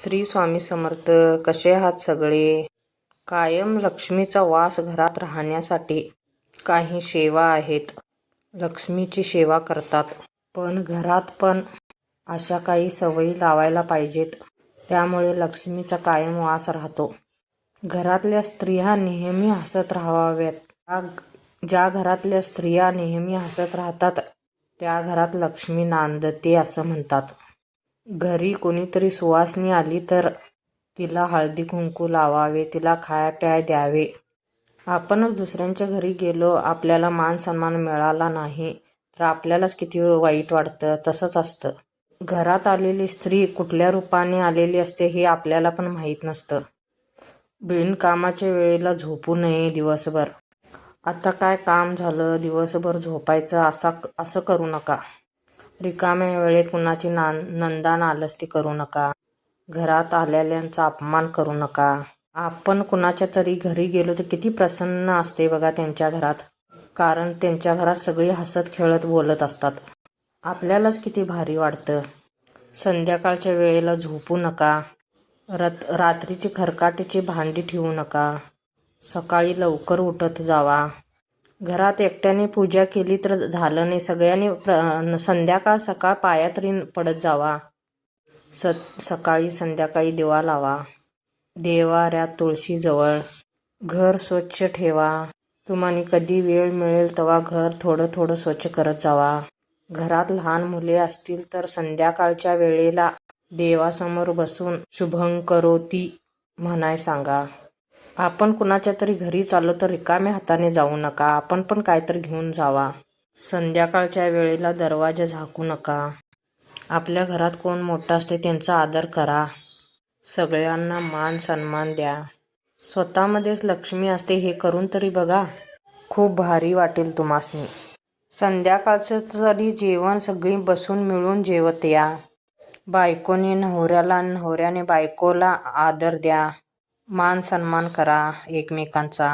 श्री स्वामी समर्थ कसे आहात सगळे? कायम लक्ष्मीचा वास घरात राहण्यासाठी काही सेवा आहेत. लक्ष्मीची सेवा करतात. पण घरात पण अशा काही सवयी लावायला पाहिजेत. त्यामुळे लक्ष्मीचा कायम वास राहतो. घरातल्या स्त्रिया नेहमी हसत राहाव्यात. ज्या- घरातल्या स्त्रिया नेहमी हसत राहतात त्या घरात लक्ष्मी नांदते असं म्हणतात. घरी कोणीतरी सुवासनी आली तर तिला हळदी कुंकू लावावे तिला खाया प्याय द्यावे. आपणच दुसऱ्यांच्या घरी गेलो आपल्याला मान सन्मान मिळाला नाही तर आपल्यालाच किती वाईट वाटतं तसंच असतं. घरात आलेली स्त्री कुठल्या रूपाने आलेली असते हे आपल्याला पण माहीत नसतं. बिनकामाच्या वेळेला झोपू नये दिवसभर. आता काय काम झालं दिवसभर झोपायचं असा असं करू नका. रिकाम्या वेळेत कुणाची ना नंदा नालस्ती करू नका. घरात आलेल्यांचा अपमान करू नका. आपण कुणाच्या तरी घरी गेलो तर किती प्रसन्न असते बघा त्यांच्या घरात. कारण त्यांच्या घरात सगळी हसत खेळत बोलत असतात. आपल्यालाच किती भारी वाटतं. संध्याकाळच्या वेळेला झोपू नका. रत रात्रीची खरकाटीची भांडी ठेवू नका. सकाळी लवकर उठत जावा. घरात एकट्याने पूजा केली तर झालं नाही. सगळ्यांनी प्र संध्याकाळ सकाळ पाया तरी पडत जावा. स सकाळी संध्याकाळी दिवा लावा. देवाऱ्यात तुळशीजवळ घर स्वच्छ ठेवा. तुम्हाला कधी वेळ मिळेल तेव्हा घर थोडं थोडं स्वच्छ करत जावा. घरात लहान मुले असतील तर संध्याकाळच्या वेळेला देवासमोर बसून शुभं करोती म्हणाय सांगा. आपण कुणाच्या तरी घरी चाललो तर रिकाम्या हाताने जाऊ नका. आपण पण काहीतरी घेऊन जावा. संध्याकाळच्या वेळेला दरवाजा झाकू नका. आपल्या घरात कोण मोठं असते त्यांचा आदर करा. सगळ्यांना मान सन्मान द्या. स्वतःमध्येच लक्ष्मी असते हे करून तरी बघा. खूप भारी वाटेल तुम्हासनी. संध्याकाळचं तरी जेवण सगळी बसून मिळून जेवत या. बायकोने नवऱ्याला नवऱ्याने बायकोला आदर द्या. मान सन्मान करा एकमेकांचा.